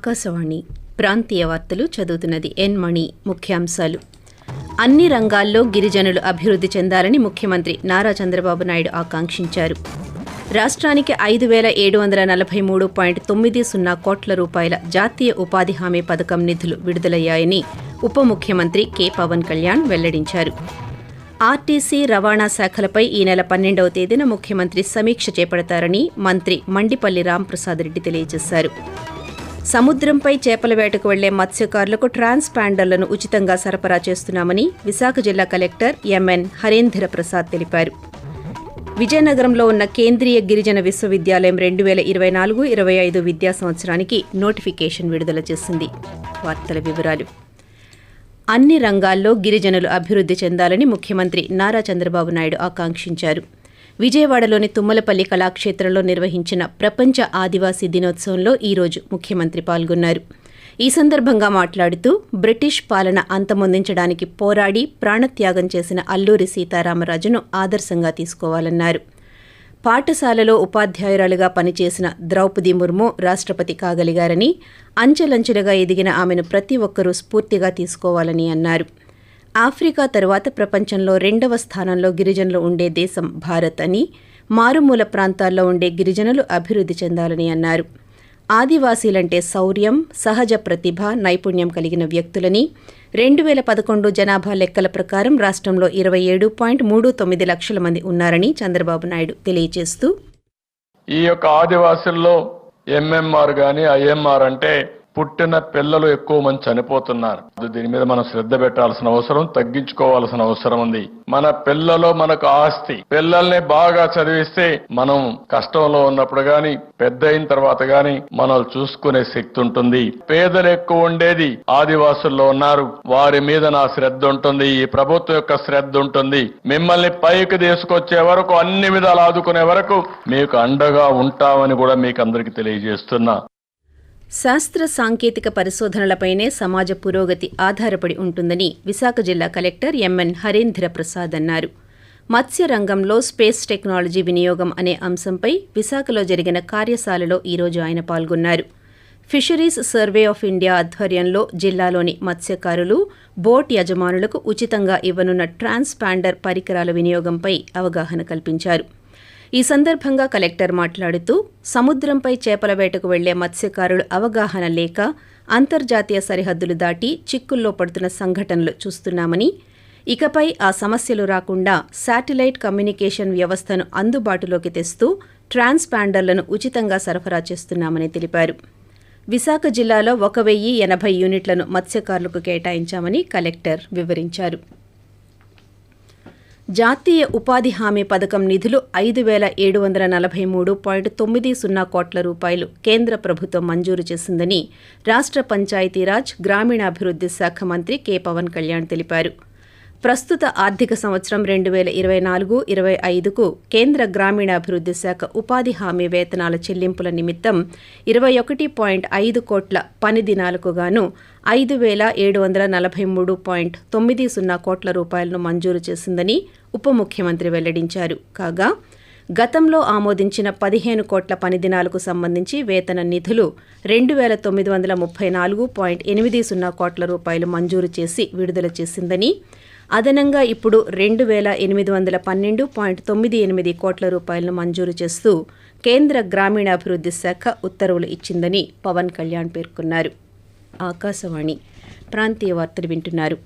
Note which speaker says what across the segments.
Speaker 1: ఆకాశవాణి ప్రాంతీయ వార్తలు చదువుతున్నది ఎన్ మణి ముఖ్యాంశాలు అన్ని రంగాల్లో గిరిజనులు అభివృద్ధి చెందాలని ముఖ్యమంత్రి నారా చంద్రబాబు నాయుడు ఆకాంక్షించారు రాష్ట్రానికి ఐదు వేల ఏడు వందల నలభై మూడు పాయింట్ తొమ్మిది సున్నా కోట్ల రూపాయల జాతీయ ఉపాధి హామీ పథకం నిధులు విడుదలయ్యాయని ఉప ముఖ్యమంత్రి కె పవన్ కళ్యాణ్ వెల్లడించారు ఆర్టీసీ రవాణా శాఖలపై ఈ నెల పన్నెండవ తేదీన ముఖ్యమంత్రి సమీక్ష చేపడతారని మంత్రి మండిపల్లి రాంప్రసాద్ రెడ్డి తెలియజేశారు సముద్రంపై చేపల వేటకు వెళ్లే మత్స్యకారులకు ట్రాన్స్పాండర్లను ఉచితంగా సరఫరా చేస్తున్నామని విశాఖ జిల్లా కలెక్టర్ ఎంఎన్ హరేంద్ర ప్రసాద్ తెలిపారు విజయనగరంలో ఉన్న కేంద్రీయ గిరిజన విశ్వవిద్యాలయం రెండు వేల ఇరవై నాలుగు ఇరవై ఐదు విద్యా సంవత్సరానికి నోటిఫికేషన్ విడుదల చేసింది వార్తల వివరాలు అన్ని రంగాల్లో గిరిజనులు అభివృద్ధి చెందాలని ముఖ్యమంత్రి నారా చంద్రబాబు నాయుడు ఆకాంక్షించారు విజయవాడలోని తుమ్మలపల్లి కళాక్షేత్రంలో నిర్వహించిన ప్రపంచ ఆదివాసీ దినోత్సవంలో ఈరోజు ముఖ్యమంత్రి పాల్గొన్నారు ఈ సందర్భంగా మాట్లాడుతూ బ్రిటిష్ పాలన అంతమొందించడానికి పోరాడి ప్రాణత్యాగం చేసిన అల్లూరి సీతారామరాజును ఆదర్శంగా తీసుకోవాలన్నారు పాఠశాలలో ఉపాధ్యాయురాలుగా పనిచేసిన ద్రౌపది ముర్ము రాష్ట్రపతి కాగలిగారని అంచెలంచెలుగా ఎదిగిన ఆమెను ప్రతి ఒక్కరూ స్ఫూర్తిగా తీసుకోవాలని అన్నారు ఆఫ్రికా తరువాత ప్రపంచంలో రెండవ స్థానంలో గిరిజనులు ఉండే దేశం భారత్ అని మారుమూల ప్రాంతాల్లో ఉండే గిరిజనులు అభివృద్ధి చెందాలని అన్నారు ఆదివాసీలంటే శౌర్యం సహజ ప్రతిభ నైపుణ్యం కలిగిన వ్యక్తులని రెండు వేల పదకొండు జనాభా లెక్కల ప్రకారం రాష్ట్రంలో ఇరవై ఏడు పాయింట్ మూడు తొమ్మిది లక్షల మంది ఉన్నారని చంద్రబాబు నాయుడు తెలియజేస్తూ ఈ యొక్క ఆదివాసుల్లో ఎంఎంఆర్ కానీ ఐఎంఆర్ అంటే పుట్టిన పిల్లలు ఎక్కువ మంది చనిపోతున్నారు దీని మీద మనం శ్రద్ధ పెట్టాల్సిన అవసరం తగ్గించుకోవాల్సిన అవసరం ఉంది మన పిల్లలు మనకు ఆస్తి పిల్లల్ని బాగా చదివిస్తే మనం కష్టంలో ఉన్నప్పుడు గాని పెద్ద అయిన తర్వాత గాని మనల్ని చూసుకునే శక్తి ఉంటుంది పేదలు ఎక్కువ ఉండేది ఆదివాసుల్లో ఉన్నారు వారి మీద నా శ్రద్ధ ఉంటుంది ఈ ప్రభుత్వం యొక్క శ్రద్ధ ఉంటుంది మిమ్మల్ని పైకి తీసుకొచ్చే వరకు అన్ని విధాలు ఆదుకునే వరకు మీకు అండగా ఉంటామని కూడా మీకు అందరికి తెలియజేస్తున్నా శాస్త్ర సాంకేతిక పరిశోధనలపైనే సమాజ పురోగతి ఆధారపడి ఉంటుందని విశాఖ జిల్లా కలెక్టర్ ఎంఎన్ హరేంద్ర ప్రసాద్ అన్నారు మత్స్య రంగంలో స్పేస్ టెక్నాలజీ వినియోగం అనే అంశంపై విశాఖలో జరిగిన కార్యశాలలో ఈరోజు ఆయన పాల్గొన్నారు ఫిషరీస్ సర్వే ఆఫ్ ఇండియా ఆధ్వర్యంలో జిల్లాలోని మత్స్యకారులు బోట్ యజమానులకు ఉచితంగా ఇవ్వనున్న ట్రాన్స్పాండర్ పరికరాల వినియోగంపై అవగాహన కల్పించారు ఈ సందర్భంగా కలెక్టర్ మాట్లాడుతూ సముద్రంపై చేపల వేటకు వెళ్లే మత్స్యకారులు అవగాహన లేక అంతర్జాతీయ సరిహద్దులు దాటి చిక్కుల్లో పడుతున్న సంఘటనలు చూస్తున్నామని ఇకపై ఆ సమస్యలు రాకుండా శాటిలైట్ కమ్యూనికేషన్ వ్యవస్థను అందుబాటులోకి తెస్తూ ట్రాన్స్పాండర్లను ఉచితంగా సరఫరా చేస్తున్నామని తెలిపారు విశాఖ జిల్లాలో ఒక వెయ్యి ఎనభై యూనిట్లను మత్స్యకారులకు కేటాయించామని కలెక్టర్ వివరించారు జాతీయ ఉపాధి హామీ పథకం నిధులు ఐదు వేల ఏడు వందల నలభై మూడు పాయింట్ తొమ్మిది సున్నా కోట్ల రూపాయలు కేంద్ర ప్రభుత్వం మంజూరు చేసిందని రాష్ట్ర పంచాయతీరాజ్ గ్రామీణాభివృద్ధి శాఖ మంత్రి కె పవన్ కళ్యాణ్ తెలిపారు ప్రస్తుత ఆర్థిక సంవత్సరం రెండు వేల ఇరవై నాలుగు ఇరవై ఐదుకు కేంద్ర గ్రామీణాభివృద్ధి శాఖ ఉపాధి హామీ వేతనాల చెల్లింపుల నిమిత్తం ఇరవై ఒకటి పాయింట్ ఐదు కోట్ల పని దినాలకు గాను ఐదు వేల ఏడు వందల నలభై మూడు పాయింట్ తొమ్మిది సున్నా కోట్ల రూపాయలను మంజూరు చేసిందని ఉప ముఖ్యమంత్రి వెల్లడించారు కాగా గతంలో ఆమోదించిన పదిహేను కోట్ల పని దినాలకు సంబంధించి వేతన నిధులు రెండు వేల తొమ్మిది వందల ముప్పై నాలుగు పాయింట్ ఎనిమిది సున్నా కోట్ల రూపాయలు మంజూరు చేసి విడుదల చేసిందని అదనంగా ఇప్పుడు రెండు వేల ఎనిమిది వందల పన్నెండు పాయింట్ తొమ్మిది ఎనిమిది కోట్ల రూపాయలను మంజూరు చేస్తూ కేంద్ర గ్రామీణాభివృద్ధి శాఖ ఉత్తర్వులు ఇచ్చిందని పవన్ కళ్యాణ్ పేర్కొన్నారు ఆకాశవాణి ప్రాంతీయ వార్తలు వింటున్నారు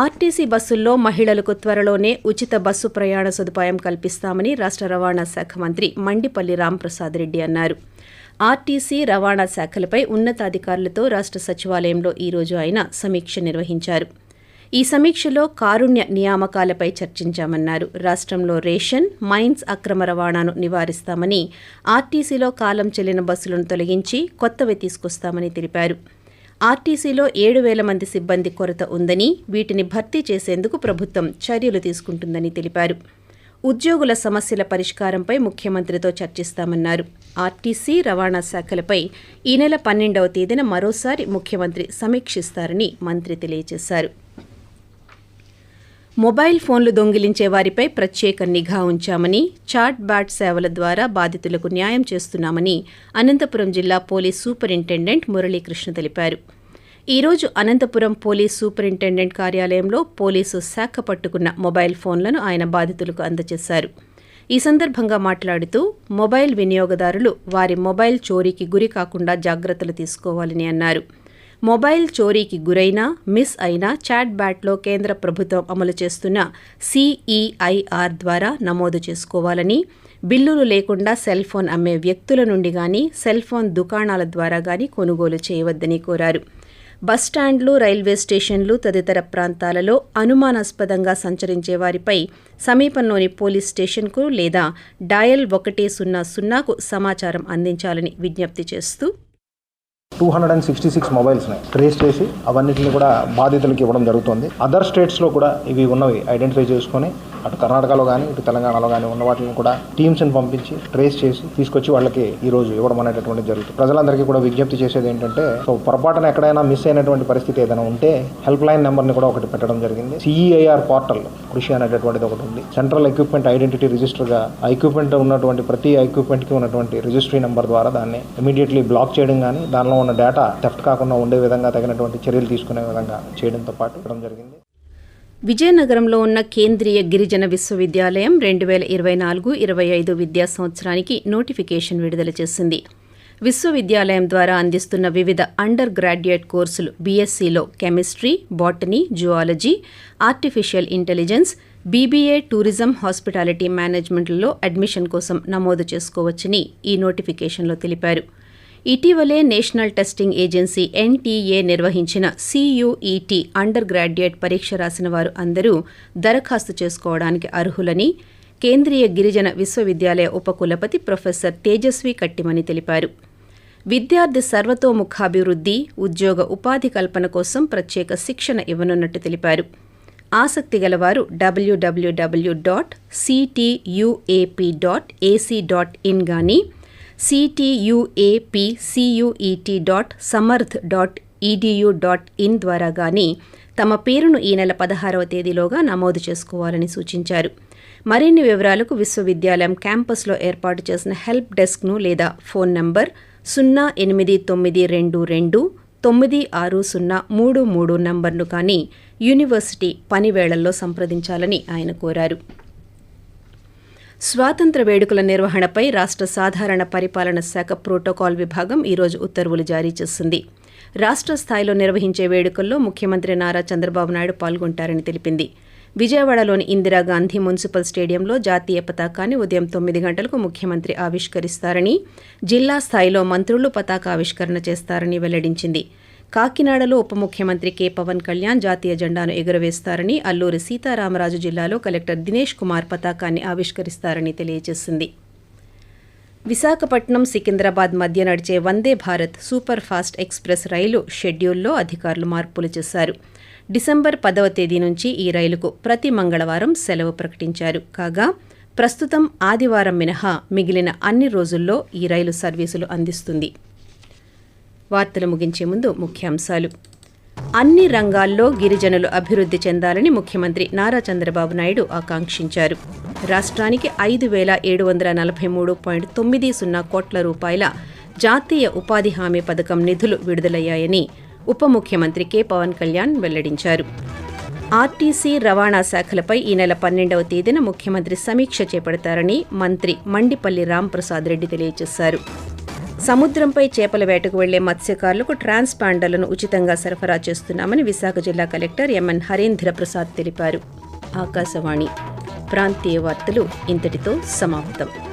Speaker 1: ఆర్టీసీ బస్సుల్లో మహిళలకు త్వరలోనే ఉచిత బస్సు ప్రయాణ సదుపాయం కల్పిస్తామని రాష్ట్ర రవాణా శాఖ మంత్రి మండిపల్లి రాంప్రసాద్ రెడ్డి అన్నారు ఆర్టీసీ రవాణా శాఖలపై ఉన్నతాధికారులతో రాష్ట్ర సచివాలయంలో ఈరోజు ఆయన సమీక్ష నిర్వహించారు ఈ సమీక్షలో కారుణ్య నియామకాలపై చర్చించామన్నారు రాష్ట్రంలో రేషన్ మైన్స్ అక్రమ రవాణాను నివారిస్తామని ఆర్టీసీలో కాలం చెల్లిన బస్సులను తొలగించి కొత్తవి తీసుకొస్తామని తెలిపారు ఆర్టీసీలో ఏడు వేల మంది సిబ్బంది కొరత ఉందని వీటిని భర్తీ చేసేందుకు ప్రభుత్వం చర్యలు తీసుకుంటుందని తెలిపారు ఉద్యోగుల సమస్యల పరిష్కారంపై ముఖ్యమంత్రితో చర్చిస్తామన్నారు ఆర్టీసీ రవాణా శాఖలపై ఈ నెల పన్నెండవ తేదీన మరోసారి ముఖ్యమంత్రి సమీక్షిస్తారని మంత్రి తెలియజేశారు మొబైల్ ఫోన్లు దొంగిలించే వారిపై ప్రత్యేక నిఘా ఉంచామని చాట్ బ్యాట్ సేవల ద్వారా బాధితులకు న్యాయం చేస్తున్నామని అనంతపురం జిల్లా పోలీస్ సూపరింటెండెంట్ మురళీకృష్ణ తెలిపారు ఈరోజు అనంతపురం పోలీస్ సూపరింటెండెంట్ కార్యాలయంలో పోలీసు శాఖ పట్టుకున్న మొబైల్ ఫోన్లను ఆయన బాధితులకు అందజేశారు ఈ సందర్భంగా మాట్లాడుతూ మొబైల్ వినియోగదారులు వారి మొబైల్ చోరీకి గురి కాకుండా జాగ్రత్తలు తీసుకోవాలని అన్నారు మొబైల్ చోరీకి గురైనా మిస్ అయినా చాట్ బ్యాట్లో కేంద్ర ప్రభుత్వం అమలు చేస్తున్న సిఈఐఆర్ ద్వారా నమోదు చేసుకోవాలని బిల్లులు లేకుండా సెల్ ఫోన్ అమ్మే వ్యక్తుల నుండి కానీ సెల్ ఫోన్ దుకాణాల ద్వారా కానీ కొనుగోలు చేయవద్దని కోరారు బస్టాండ్లు రైల్వే స్టేషన్లు తదితర ప్రాంతాలలో అనుమానాస్పదంగా సంచరించే వారిపై సమీపంలోని పోలీస్ స్టేషన్కు లేదా డయల్ ఒకటి సున్నా సున్నాకు సమాచారం అందించాలని విజ్ఞప్తి చేస్తూ two hundred and sixty six మొబైల్స్ని ట్రేస్ చేసి అవన్నిటిని కూడా బాధితులకి ఇవ్వడం జరుగుతుంది అదర్ స్టేట్స్లో కూడా ఇవి ఉన్నవి ఐడెంటిఫై చేసుకొని అటు కర్ణాటకలో కానీ ఇటు తెలంగాణలో కానీ ఉన్న వాటిని కూడా టీమ్స్ని పంపించి ట్రేస్ చేసి తీసుకొచ్చి వాళ్ళకి ఈ రోజు ఇవ్వడం అనేటటువంటి జరుగుతుంది ప్రజలందరికీ కూడా విజ్ఞప్తి చేసేది ఏంటంటే సో పొరపాటున ఎక్కడైనా మిస్ అయినటువంటి పరిస్థితి ఏదైనా ఉంటే హెల్ప్ లైన్ నెంబర్ని కూడా ఒకటి పెట్టడం జరిగింది సిఈఐఆర్ పోర్టల్ e కృషి అనేటటువంటిది ఒకటి ఉంది సెంట్రల్ ఎక్విప్మెంట్ ఐడెంటిటీ రిజిస్టర్గా ఆ ఎక్విప్మెంట్ ఉన్నటువంటి ప్రతి ఎక్విప్మెంట్కి ఉన్నటువంటి రిజిస్ట్రీ నెంబర్ ద్వారా దాన్ని ఇమీడియట్లీ బ్లాక్ చేయడం కానీ దానిలో ఉన్న డేటా థెఫ్ట్ కాకుండా ఉండే విధంగా తగినటువంటి చర్యలు తీసుకునే విధంగా చేయడంతో పాటు ఇవ్వడం జరిగింది విజయనగరంలో ఉన్న కేంద్రీయ గిరిజన విశ్వవిద్యాలయం రెండు వేల ఇరవై నాలుగు ఇరవై ఐదు విద్యా సంవత్సరానికి నోటిఫికేషన్ విడుదల చేసింది విశ్వవిద్యాలయం ద్వారా అందిస్తున్న వివిధ అండర్ గ్రాడ్యుయేట్ కోర్సులు బీఎస్సీలో chemistry botany zoology artificial intelligence BBA tourism hospitality మేనేజ్మెంట్లలో అడ్మిషన్ కోసం నమోదు చేసుకోవచ్చని ఈ నోటిఫికేషన్లో తెలిపారు ఇటీవలే నేషనల్ టెస్టింగ్ ఏజెన్సీ ఎన్టీఏ నిర్వహించిన సియుఈటి అండర్ గ్రాడ్యుయేట్ పరీక్ష రాసిన వారు అందరూ దరఖాస్తు చేసుకోవడానికి అర్హులని కేంద్రీయ గిరిజన విశ్వవిద్యాలయ ఉపకులపతి ప్రొఫెసర్ తేజస్వి కట్టిమని తెలిపారు విద్యార్థి సర్వతోముఖాభివృద్ధి ఉద్యోగ ఉపాధి కల్పన కోసం ప్రత్యేక శిక్షణ ఇవ్వనున్నట్టు తెలిపారు ఆసక్తి గలవారు డబ్ల్యూడబ్ల్యూడబ్ల్యూ dot ctuap dot ac dot in కానీ ctuapcuet dot Samarth dot edu dot in ద్వారా కానీ తమ పేరును ఈ నెల పదహారవ తేదీలోగా నమోదు చేసుకోవాలని సూచించారు మరిన్ని వివరాలకు విశ్వవిద్యాలయం క్యాంపస్లో ఏర్పాటు చేసిన హెల్ప్ డెస్క్ను లేదా ఫోన్ నంబర్ సున్నా ఎనిమిది తొమ్మిది రెండు రెండు తొమ్మిది ఆరు సున్నా మూడు మూడు నంబర్ను కానీ యూనివర్సిటీ పనివేళల్లో సంప్రదించాలని ఆయన కోరారు స్వాతంత్ర వేడుకల నిర్వహణపై రాష్ట్ర సాధారణ పరిపాలన శాఖ ప్రోటోకాల్ విభాగం ఈరోజు ఉత్తర్వులు జారీ చేసింది రాష్ట్ర స్థాయిలో నిర్వహించే వేడుకల్లో ముఖ్యమంత్రి నారా చంద్రబాబు నాయుడు పాల్గొంటారని తెలిపింది విజయవాడలోని ఇందిరాగాంధీ మున్సిపల్ స్టేడియంలో జాతీయ పతాకాన్ని ఉదయం తొమ్మిది గంటలకు ముఖ్యమంత్రి ఆవిష్కరిస్తారని జిల్లా స్థాయిలో మంత్రులు పతాక ఆవిష్కరణ చేస్తారని వెల్లడించింది కాకినాడలో ఉప ముఖ్యమంత్రి కె పవన్ కళ్యాణ్ జాతీయ జెండాను ఎగురవేస్తారని అల్లూరి సీతారామరాజు జిల్లాలో కలెక్టర్ దినేష్ కుమార్ పతాకాన్ని ఆవిష్కరిస్తారని తెలియజేసింది విశాఖపట్నం సికింద్రాబాద్ మధ్య నడిచే Vande Bharat super fast express రైలు షెడ్యూల్లో అధికారులు మార్పులు చేశారు డిసెంబర్ పదవ తేదీ నుంచి ఈ రైలుకు ప్రతి మంగళవారం సెలవు ప్రకటించారు కాగా ప్రస్తుతం ఆదివారం మినహా మిగిలిన అన్ని రోజుల్లో ఈ రైలు సర్వీసులు అందిస్తుంది వార్తలు ముగించే ముందు ముఖ్యాంశాలు అన్ని రంగాల్లో గిరిజనులు అభివృద్ధి చెందాలని ముఖ్యమంత్రి నారా చంద్రబాబు నాయుడు ఆకాంక్షించారు రాష్ట్రానికి ఐదు వేల ఏడు వందల నలభై మూడు పాయింట్ తొమ్మిది సున్నా కోట్ల రూపాయల జాతీయ ఉపాధి హామీ పథకం నిధులు విడుదలయ్యాయని ఉప ముఖ్యమంత్రి కె పవన్ కళ్యాణ్ వెల్లడించారు ఆర్టీసీ రవాణా శాఖలపై ఈ నెల పన్నెండవ తేదీన ముఖ్యమంత్రి సమీక్ష చేపడతారని మంత్రి మండిపల్లి రాంప్రసాద్ రెడ్డి తెలియజేశారు సముద్రంపై చేపల వేటకు వెళ్లే మత్స్యకారులకు ట్రాన్స్పాండర్లను ఉచితంగా సరఫరా చేస్తున్నామని విశాఖ జిల్లా కలెక్టర్ ఎంఎన్ హరేంద్ర ప్రసాద్ తెలిపారు ఆకాశవాణి ప్రాంతీయ వార్తలు ఇంతటితో సమాప్తం